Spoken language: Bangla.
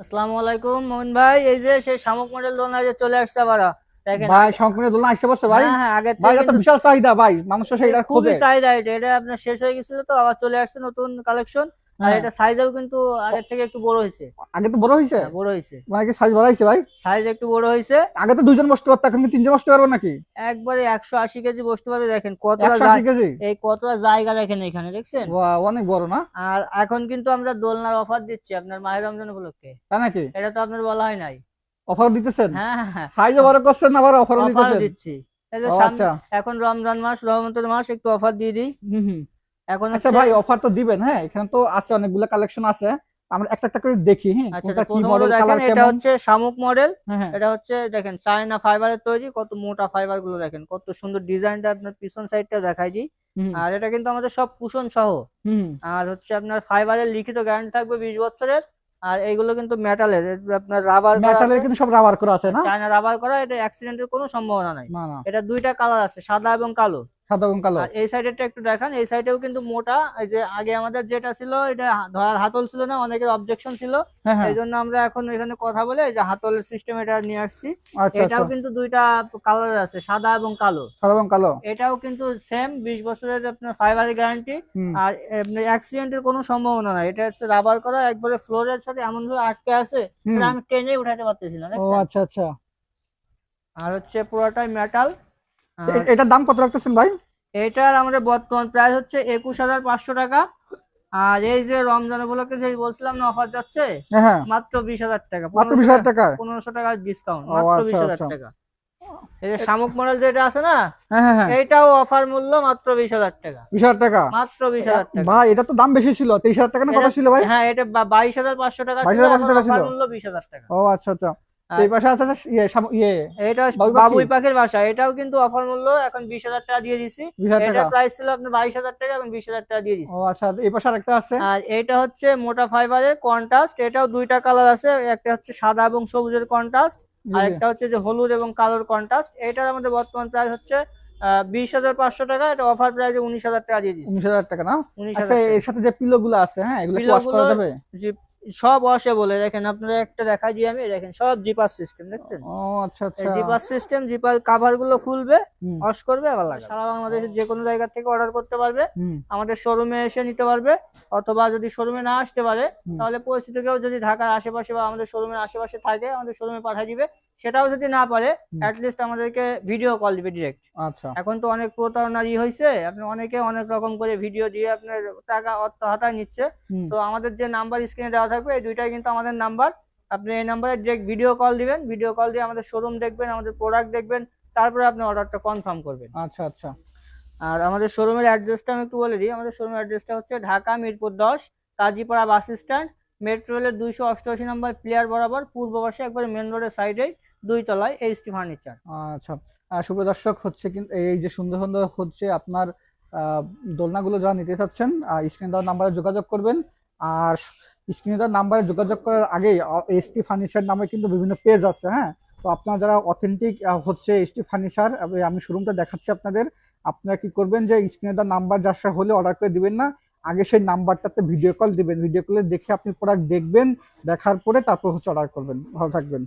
আসসালামু আলাইকুম মোহন ভাই এই যে সেই শামুক মডেল দোলনা যে চলে আসছে আবার ভাই সংকটে দোলনা আসতে বসে ভাই? হ্যাঁ আগে আগের ভাই এটা বিশাল চাহিদা ভাই। মানুষ খুবই চাহিদা এটা এটা আপনার শেষ হয়ে গেছিল তো আবার চলে আসছে নতুন কালেকশন আর হ্যাঁ। এটা সাইজও কিন্তু আগের থেকে একটু বড় হয়েছে। আগে তো বড় হয়েছে? হ্যাঁ, বড় হয়েছে। মানে কি সাইজ বাড়াইছে ভাই? সাইজ একটু বড় হয়েছে। আগে তো দুইজন বসতে পারতো এখন কি তিনজন বসতে পারব নাকি? একবারে একশো আশি কেজি বসতে পারবে দেখেন কতটা কেজি? এই কতটা জায়গা দেখেন এখানে দেখছেন? অনেক বড় না? আর এখন কিন্তু আমরা দোলনার অফার দিচ্ছি আপনার মাহের রমজান উপলক্ষে। তাই নাকি? এটা তো আপনার বলা হয় নাই। অফার দিতেছেন? হ্যাঁ হ্যাঁ হ্যাঁ। বড় করছেন আবার অফারও অফার দিতেছেন? দিচ্ছি। আচ্ছা। এখন রমজান মাস রহমতের মাস একটু অফার দিয়ে দিই। হুম হুম। এখন আচ্ছা ভাই অফার তো দিবেন হ্যাঁ? এখানে তো আছে অনেকগুলো কালেকশন আছে। আমরা একটা একটা করে দেখি হ্যাঁ? আচ্ছা কোনটা আচ্ছা, কি মডেল দেখেন এটা হচ্ছে শামুক মডেল হ্যাঁ হ্যাঁ। এটা হচ্ছে দেখেন চায়না ফাইবারের তৈরি কত মোটা ফাইবারগুলো দেখেন কত সুন্দর ডিজাইনটা আপনার পিছন সাইডটা দেখাই দিই। আর এটা কিন্তু আমাদের সব কুশন সহ। আর হচ্ছে আপনার ফাইবারের লিখিত গ্যারান্টি থাকবে বিশ বছরের। আর এইগুলো কিন্তু মেটালের আপনার রাবার মেটালের কিন্তু সব রাবার করা আছে না? চায়না রাবার করা এটা অ্যাক্সিডেন্টের কোনো সম্ভাবনা নাই। এটা দুইটা কালার আছে সাদা এবং কালো। সাদা এবং কালো। এই সাইডেরটা একটু দেখান এই সাইডেও কিন্তু মোটা এই যে আগে আমাদের যেটা ছিল এটা ধরার হাতল ছিল না অনেকের অবজেকশন ছিল। হ্যাঁ হ্যাঁ। এই জন্য আমরা এখন এখানে কথা বলে এই যে হাতলের সিস্টেম এটা নিয়ে আসছি। আচ্ছা এটাও আচ্ছা কিন্তু দুইটা কালার আছে সাদা এবং কালো। সাদা এবং কালো। এটাও কিন্তু সেম বিশ বছরের আপনার ফাইবারের গ্যারান্টি আর অ্যাক্সিডেন্টের কোনো সম্ভাবনা নাই এটা হচ্ছে রাবার করা একবারে ফ্লোরের সাথে এমন ভাবে আটকে আছে আমি টেনে উঠাতে পারতেছি না আচ্ছা আচ্ছা। আর হচ্ছে পুরোটাই মেটাল এটার দাম কত রাখতেছেন ভাই? এটার আমাদের বর্তমান প্রাইস হচ্ছে একুশ হাজার পাঁচশো টাকা। আর এই যে রমজান উপলক্ষে যে বলছিলাম না অফার যাচ্ছে হ্যাঁ হ্যাঁ। মাত্র বিশ হাজার টাকা মাত্র বিশ হাজার টাকা পনেরোশো টাকার ডিসকাউন্ট মাত্র আচ্ছা, বিশ হাজার আচ্ছা। টাকা। এই যে শামুক মডেল যেটা আছে না হ্যাঁ এইটাও অফার মূল্য মাত্র বিশ হাজার টাকা। বিশ হাজার টাকা? মাত্র বিশ হাজার টাকা। ভাই এটা তো দাম বেশি ছিল তেইশ হাজার টাকা না কত ছিল ভাই? হ্যাঁ এটা বাইশ হাজার পাঁচশো টাকা ছিল 22,500 টাকা এখন offer মূল্য বিশ হাজার টাকা। ও আচ্ছা আচ্ছা। এই আছে ইয়ে ইয়ে। এটা বাবুই পাখির বাসা। এটাও কিন্তু অফার মূল্য এখন বিশ হাজার টাকা দিয়ে দিছি। টাকা? প্রাইস ছিল আপনার বাইশ হাজার টাকা এখন বিশ হাজার টাকা দিয়ে দিছি। ও আচ্ছা এই পাশে আরেকটা আছে? আর এটা হচ্ছে মোটা ফাইবারের কন্ট্রাস্ট এটাও দুইটা কালার আছে। একটা হচ্ছে সাদা এবং সবুজের কন্ট্রাস্ট আর একটা হচ্ছে যে হলুদ এবং কালোর কন্ট্রাস্ট এটার আমাদের বর্তমান প্রাইস হচ্ছে বিশ হাজার পাঁচশো টাকা। এটা অফার প্রাইসে উনিশ হাজার টাকা দিয়ে দিচ্ছি উনিশ হাজার টাকা না? উনিশ আচ্ছা হাজার এর সাথে যে পিলো গুলো আছে হ্যাঁ এগুলো ওয়াশ করা যাবে? জি সব অসে বলে দেখেন আপনারা একটা দেখা দিই আমি দেখেন সব জিপার সিস্টেম দেখছেন? ও আচ্ছা আচ্ছা। জিপার সিস্টেম জিপার কাভারগুলো খুলবে অস করবে আবার লাগাবে। সারা বাংলাদেশের যে কোনো জায়গা থেকে অর্ডার করতে পারবে আমাদের শোরুমে এসে নিতে পারবে অথবা যদি শোরুমে না আসতে পারে তাহলে পরিচিত কেউ যদি ঢাকার আশেপাশে বা আমাদের শোরুমের আশেপাশে থাকে আমাদের শোরুমে পাঠিয়ে দিবে সেটাও যদি না পারে। অ্যাটলিস্ট আমাদেরকে ভিডিও কল দিবে ডিরেক্ট আচ্ছা। এখন তো অনেক প্রতারণার ই হয়েছে আপনি অনেকে অনেক রকম করে ভিডিও দিয়ে আপনার টাকা অর্থ হাতায় নিচ্ছে তো আমাদের যে নাম্বার স্ক্রিনে দেওয়া থাকবে এই দুইটাই কিন্তু আমাদের নাম্বার আপনি এই নাম্বারে ডিরেক্ট ভিডিও কল দিবেন ভিডিও কল দিয়ে আমাদের শোরুম দেখবেন আমাদের প্রোডাক্ট দেখবেন তারপরে আপনি অর্ডারটা কনফার্ম করবেন। আচ্ছা আচ্ছা। আর আমাদের শোরুমের অ্যাড্রেসটা আমি একটু বলে দিই আমাদের শোরুমের অ্যাড্রেসটা হচ্ছে ঢাকা মিরপুর দশ কাজীপাড়া বাস স্ট্যান্ড মেট্রো রেলের দুইশো অষ্টআশি নম্বর প্লেয়ার বরাবর পূর্ব পাশে একবারে মেন রোডের সাইডেই দুই তলায় এইচটি ফার্নিচার আচ্ছা সুপ্রিয় দর্শক, হচ্ছে কিন্তু এই যে সুন্দর সুন্দর হচ্ছে আপনার দোলনাগুলো যারা নিতে চাচ্ছেন স্ক্রিন দেওয়ার নাম্বারে যোগাযোগ করবেন। আর স্ক্রিনে দেওয়ার নাম্বারে যোগাযোগ করার আগেই এসটি ফার্নিচার নামে কিন্তু বিভিন্ন পেজ আছে হ্যাঁ? তো আপনারা যারা অথেন্টিক হচ্ছে এসটি ফার্নিচার আমি শোরুমটা দেখাচ্ছি আপনাদের। আপনারা কি করবেন যে স্ক্রিনে দেওয়ার নাম্বার যার হলে অর্ডার করে দিবেন না, আগে সেই নাম্বারটাতে ভিডিও কল দিবেন। ভিডিও কলে দেখে আপনি প্রোডাক্ট দেখবেন, দেখার পরে তারপর হচ্ছে অর্ডার করবেন। ভালো থাকবেন।